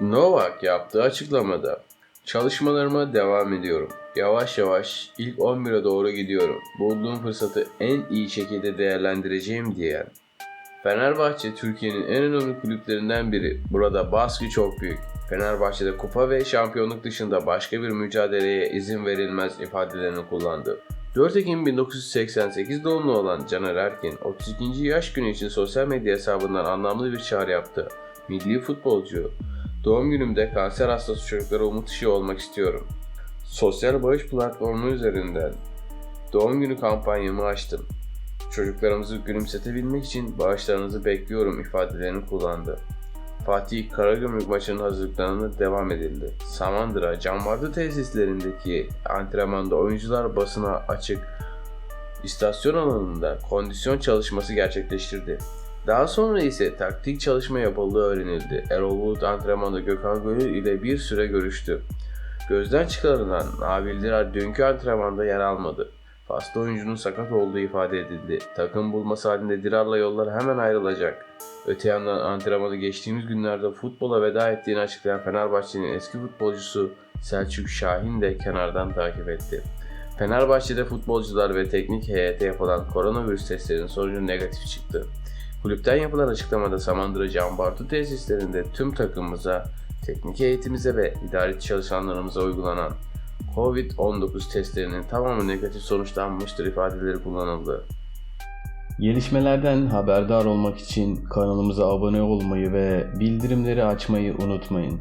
Novak yaptığı açıklamada Çalışmalarıma devam ediyorum. Yavaş yavaş ilk 11'e doğru gidiyorum. Bulduğum fırsatı en iyi şekilde değerlendireceğim diyen. Fenerbahçe Türkiye'nin en önemli kulüplerinden biri. Burada baskı çok büyük. Fenerbahçe'de kupa ve şampiyonluk dışında başka bir mücadeleye izin verilmez ifadelerini kullandı. 4 Ekim 1988 doğumlu olan Caner Erkin, 32. yaş günü için sosyal medya hesabından anlamlı bir çağrı yaptı. Milli futbolcu, doğum günümde kanser hastası çocuklara umut ışığı olmak istiyorum. Sosyal bağış platformu üzerinden doğum günü kampanyamı açtım. Çocuklarımızı gülümsetebilmek için bağışlarınızı bekliyorum ifadelerini kullandı. Fatih Karagümrük maçının hazırlıklarına devam edildi. Samandıra Canvardı tesislerindeki antrenmanda oyuncular basına açık istasyon alanında kondisyon çalışması gerçekleştirdi. Daha sonra ise taktik çalışma yapıldığı öğrenildi. Erol Bulut antrenmanda Gökhan Gönül ile bir süre görüştü. Gözden çıkarılan Nabildirar dünkü antrenmanda yer almadı. Faslı oyuncunun sakat olduğu ifade edildi. Takım bulması halinde Dirar'la yollar hemen ayrılacak. Öte yandan antrenmanı geçtiğimiz günlerde futbola veda ettiğini açıklayan Fenerbahçe'nin eski futbolcusu Selçuk Şahin de kenardan takip etti. Fenerbahçe'de futbolcular ve teknik heyete yapılan koronavirüs testlerinin sonucu negatif çıktı. Kulüpten yapılan açıklamada Samandıra Can Bartu tesislerinde tüm takımımıza, teknik heyetimize ve idari çalışanlarımıza uygulanan COVID-19 testlerinin tamamı negatif sonuçlanmıştır ifadeleri kullanıldı. Gelişmelerden haberdar olmak için kanalımıza abone olmayı ve bildirimleri açmayı unutmayın.